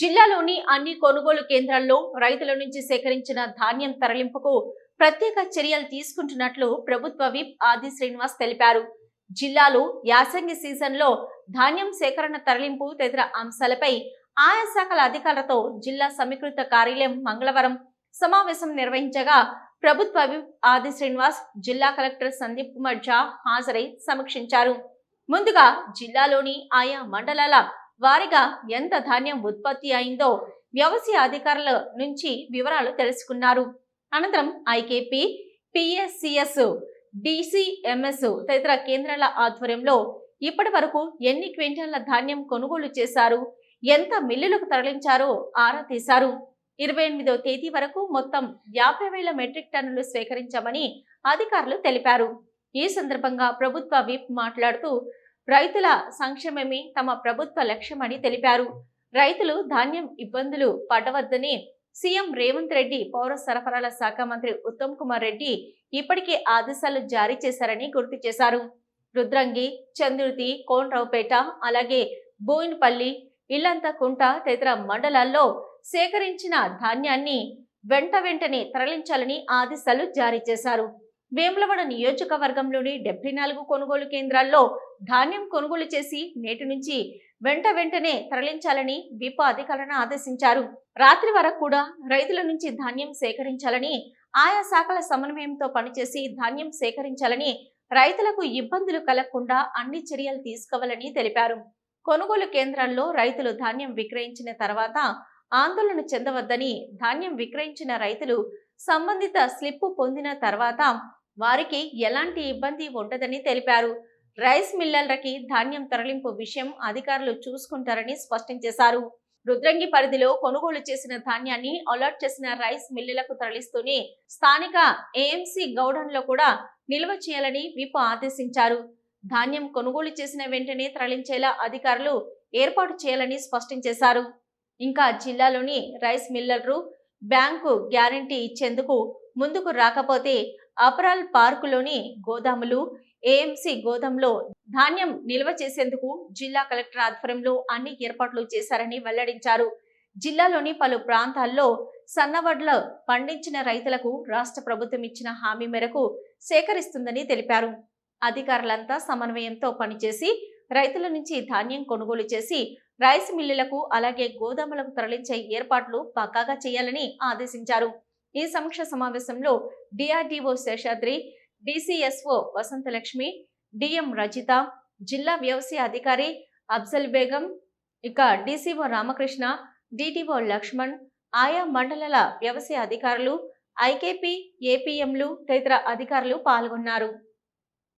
జిల్లాలోని అన్ని కొనుగోలు కేంద్రాల్లో రైతుల నుంచి సేకరించిన ధాన్యం తరలింపుకు ప్రత్యేక చర్యలు తీసుకుంటున్నట్లు ప్రభుత్వ విప్ ఆది శ్రీనివాస్ తెలిపారు. జిల్లాలో యాసంగి సీజన్లో ధాన్యం సేకరణ తరలింపు తదితర అంశాలపై ఆయా శాఖల అధికారులతో జిల్లా సమీకృత కార్యాలయం మంగళవారం సమావేశం నిర్వహించగా ప్రభుత్వ విప్ ఆది శ్రీనివాస్ జిల్లా కలెక్టర్ సందీప్ కుమార్ ఝా హాజరై సమీక్షించారు. ముందుగా జిల్లాలోని ఆయా మండలాల వారిగా ఎంత ధాన్యం ఉత్పత్తి అయిందో వ్యవసాయ అధికారుల నుంచి వివరాలు తెలుసుకున్నారు. అనంతరం ఐకేపీ పిఎస్సిఎస్ డిసిఎంఎస్ తదితర కేంద్రాల ఆధ్వర్యంలో ఇప్పటి వరకు ఎన్ని క్వింటాల ధాన్యం కొనుగోలు చేశారు ఎంత మిల్లులకు తరలించారో ఆరా తీశారు. ఇరవై ఎనిమిదవ తేదీ వరకు మొత్తం యాభై వేల మెట్రిక్ టన్నులు స్వీకరించామని అధికారులు తెలిపారు. ఈ సందర్భంగా ప్రభుత్వ విప్ మాట్లాడుతూ రైతుల సంక్షేమమే తమ ప్రభుత్వ లక్ష్యమని తెలిపారు. రైతులు ధాన్యం ఇబ్బందులు పడవద్దని సీఎం రేవంత్ రెడ్డి పౌర సరఫరాల శాఖ మంత్రి ఉత్తమ్ కుమార్ రెడ్డి ఇప్పటికే ఆదేశాలు జారీ చేశారని గుర్తు చేశారు. రుద్రంగి చంద్రుతి కోనరావుపేట అలాగే బోయిన్పల్లి ఇల్లంతకుంట తదితర మండలాల్లో సేకరించిన ధాన్యాన్ని వెంట వెంటనే తరలించాలని ఆదేశాలు జారీ చేశారు. వేములవాడ నియోజకవర్గంలోని డెబ్బై నాలుగు కొనుగోలు కేంద్రాల్లో ధాన్యం కొనుగోలు చేసి నేటి నుంచి వెంట వెంటనే తరలించాలని విప అధికారులను ఆదేశించారు. రాత్రి వరకు కూడా రైతుల నుంచి ధాన్యం సేకరించాలని ఆయా శాఖల సమన్వయంతో పనిచేసి ధాన్యం సేకరించాలని రైతులకు ఇబ్బందులు కలగకుండా అన్ని చర్యలు తీసుకోవాలని తెలిపారు. కొనుగోలు కేంద్రాల్లో రైతులు ధాన్యం విక్రయించిన తర్వాత ఆందోళన చెందవద్దని ధాన్యం విక్రయించిన రైతులు సంబంధిత స్లిప్పు పొందిన తర్వాత వారికి ఎలాంటి ఇబ్బంది ఉండదని తెలిపారు. రైస్ మిల్లర్లకి ధాన్యం తరలింపు విషయం అధికారులు చూసుకుంటారని స్పష్టం చేశారు. రుద్రంగి పరిధిలో కొనుగోలు చేసిన ధాన్యాన్ని అలర్ట్ చేసిన రైస్ మిల్లులకు తరలిస్తూనే స్థానిక ఏఎంసీ గౌడన్లో కూడా నిల్వ చేయాలని విప్ ఆదేశించారు. ధాన్యం కొనుగోలు చేసిన వెంటనే తరలించేలా అధికారులు ఏర్పాటు చేయాలని స్పష్టం చేశారు. ఇంకా జిల్లాలోని రైస్ మిల్లర్లు బ్యాంకు గ్యారంటీ ఇచ్చేందుకు ముందుకు రాకపోతే అపరాల్ పార్కులోని గోదాములు ఏఎంసీ గోదాంలో ధాన్యం నిల్వ చేసేందుకు జిల్లా కలెక్టర్ ఆధ్వర్యంలో అన్ని ఏర్పాట్లు చేశారని వెల్లడించారు. జిల్లాలోని పలు ప్రాంతాల్లో సన్నవడ్ల పండించిన రైతులకు రాష్ట్ర ప్రభుత్వం ఇచ్చిన హామీ మేరకు సేకరిస్తుందని తెలిపారు. అధికారులంతా సమన్వయంతో పనిచేసి రైతుల నుంచి ధాన్యం కొనుగోలు చేసి రైస్ మిల్లులకు అలాగే గోదాములకు తరలించే ఏర్పాట్లు పక్కాగా చేయాలని ఆదేశించారు. ఈ సమీక్ష సమావేశంలో DRDO Seshadri DCSO Vasanthalakshmi DM Rajitha జిల్లా వ్యవసాయ అధికారి అఫ్జల్ బేగం ఇక డిసిఓ రామకృష్ణ డిటిఓ లక్ష్మణ్ ఆయా మండలాల వ్యవసాయ అధికారులు ఐకేపీ ఏపీఎంలు తదితర అధికారులు పాల్గొన్నారు.